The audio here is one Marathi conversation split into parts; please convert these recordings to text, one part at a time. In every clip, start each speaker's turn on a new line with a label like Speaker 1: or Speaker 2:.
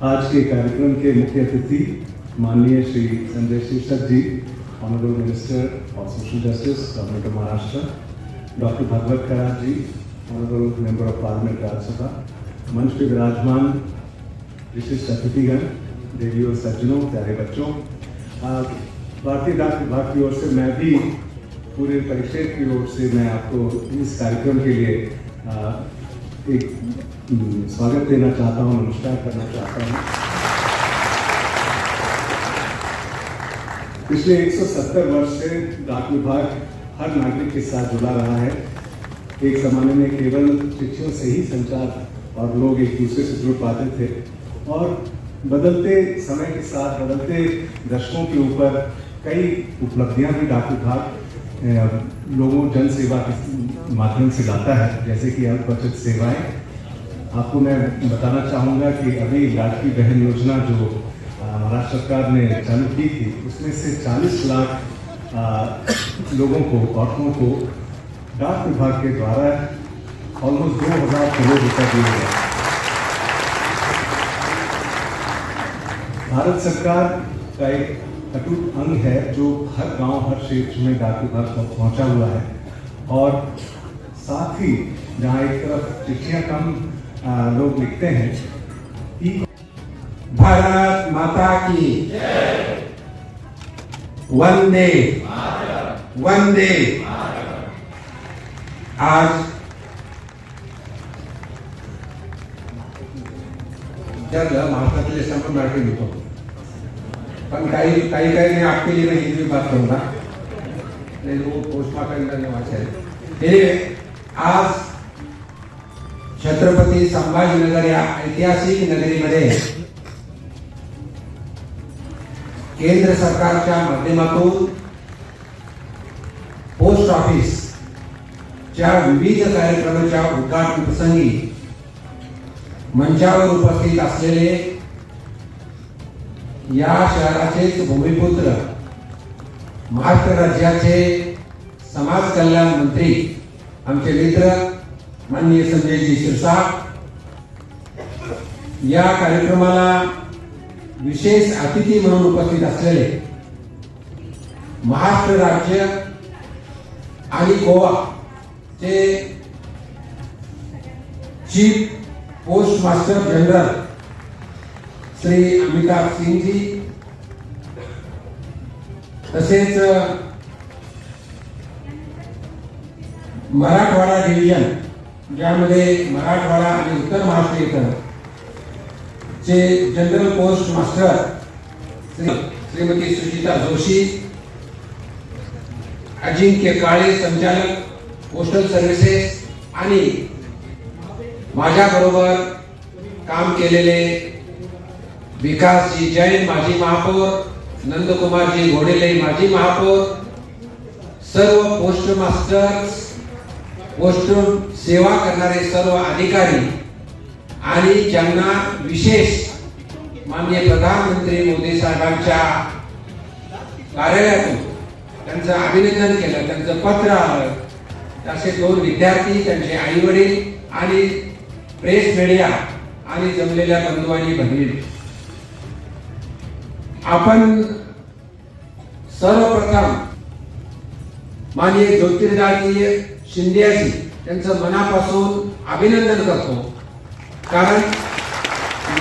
Speaker 1: आज के कार्यक्रम के मुख्य अतिथि माननीय Shri Sanjay Shirshak ji honourable minister of social justice government of Maharashtra doctor Bhagwat Karad ji honourable member of parliament Rajya Sabha मंच पे विराजमान विशिष्ट अतिथिगण देवी और सज्जनों प्यारे बच्चों भारतीय डाक विभाग की ओर से मैं भी पूरे परिषद की ओर से मैं आपको इस कार्यक्रम के लिए आ, एक स्वागत देना चाहता हूँ, नमस्कार करना चाहता हूँ। पिछले 170 वर्ष से डाक विभाग हर नागरिक के साथ जुड़ा रहा है। एक जमाने में केवल चिट्ठियों से ही संचार और लोग एक दूसरे से जुड़ पाते थे और बदलते समय के साथ बदलते दशकों के ऊपर कई उपलब्धियाँ भी डाक विभाग लोगों जन सेवा के माध्यम से लाता है, जैसे कि अल्प बचत सेवाएँ आपको मैं बताना चाहूँगा कि अभी लाडली बहन योजना जो महाराष्ट्र सरकार ने चालू की थी, उसमें से 40 लाख लोगों को, औरतों को डाक विभाग के द्वारा ऑलमोस्ट दो हज़ार करोड़ रुपए दिए गए। भारत सरकार का एक अटूट अंग है जो हर गाँव, हर क्षेत्र में डाक विभाग तक पहुँचा हुआ है और साथ ही जहाँ एक तरफ़ चिट्ठियाँ कम लोग लिखते हैं। कि
Speaker 2: भारत माता की। वंदे। वंदे। आज विचारलं भारतातले सर्व मराठी लोक पण काही काही काही आपली नाही हिंदी बात करूँगा। ना ते लोक पोस्ट मार्टाकडे वाचायला हे। आज छत्रपती संभाजीनगर या ऐतिहासिक नगरीमध्ये केंद्र सरकारच्या माध्यमातून पोस्ट ऑफिस च्या विविध कार्यक्रमाच्या उद्घाटन प्रसंगी मंचावर उपस्थित असलेले या शहराचेच भूमिपुत्र महाराष्ट्र राज्याचे समाज कल्याण मंत्री आमचे मित्र माननीय संजयजी शिरसाट या कार्यक्रमाला विशेष अतिथी म्हणून उपस्थित असलेले महाराष्ट्र राज्य आणि गोवा चे chief post master general Shri Amitabh Singhji तसेच मराठवाडा डिव्हिजन ज्यामध्ये मराठवाडा आणि उत्तर महाराष्ट्र इथं चे general post master Shrimati Sujita Joshi Ajinkya Kale संचालक पोस्टल सर्व्हिसेस आणि माझ्या बरोबर काम केलेले विकासजी जैन माजी महापौर नंदकुमारजी घोडेले माजी महापौर सर्व पोस्ट मास्टर्स पोस्ट सेवा करणारे सर्व अधिकारी आणि ज्यांना विशेष माननीय प्रधानमंत्री मोदी साहेबांच्या कार्यालयातून त्यांचं अभिनंदन केलं त्यांचं पत्र आलं. तसे दोन विद्यार्थी त्यांचे आई वडील आणि प्रेस मीडिया आणि जमलेल्या बंधू आणि बहिणी. आपण सर्वप्रथम माननीय ज्योतिर्दाजी शिंदेजी त्यांचं मनापासून अभिनंदन करतो. कारण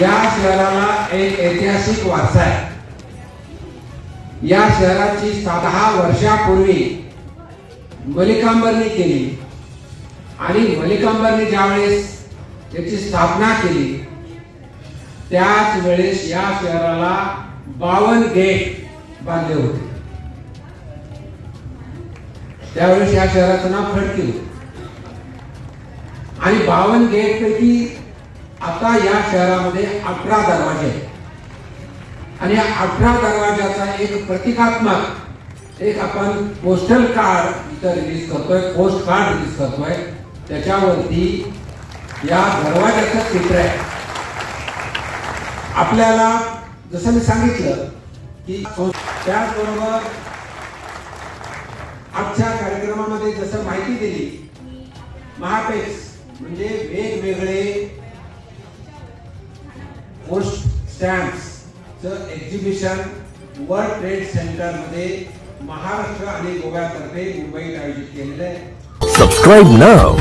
Speaker 2: या शहराला एक ऐतिहासिक वारसा आहे. या शहराची सात दहा वर्षापूर्वी मलिकांबरने केली. आणि मलिकांबरने ज्यावेळेस त्याची स्थापना केली त्याच वेळेस या शहराला बावन गेट बांधले होते. त्यावेळेस या शहराचं नाव खडकी आणि बावन गेट पैकी आता या शहरामध्ये अठरा दरवाजे आहेत. आणि या अठरा दरवाजाचा एक प्रतिकात्मक एक आपण पोस्टल कार्ड इथं रिलीज करतोय पोस्ट कार्ड रिलीज करतोय. त्याच्यावरती या दरवाजाचं चित्र आहे. आपल्याला जसं मी सांगितलं की त्याचबरोबर आजच्या कार्यक्रमामध्ये जसं माहिती दिली महापेक्स म्हणजे वेगवेगळे पोस्ट स्टॅम्प्सचं एक्झिबिशन वर्ल्ड ट्रेड सेंटरमध्ये महाराष्ट्र आणि गोव्यातर्फे मुंबईत आयोजित केलेलं आहे.
Speaker 3: Subscribe now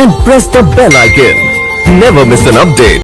Speaker 3: and press the bell icon never miss an update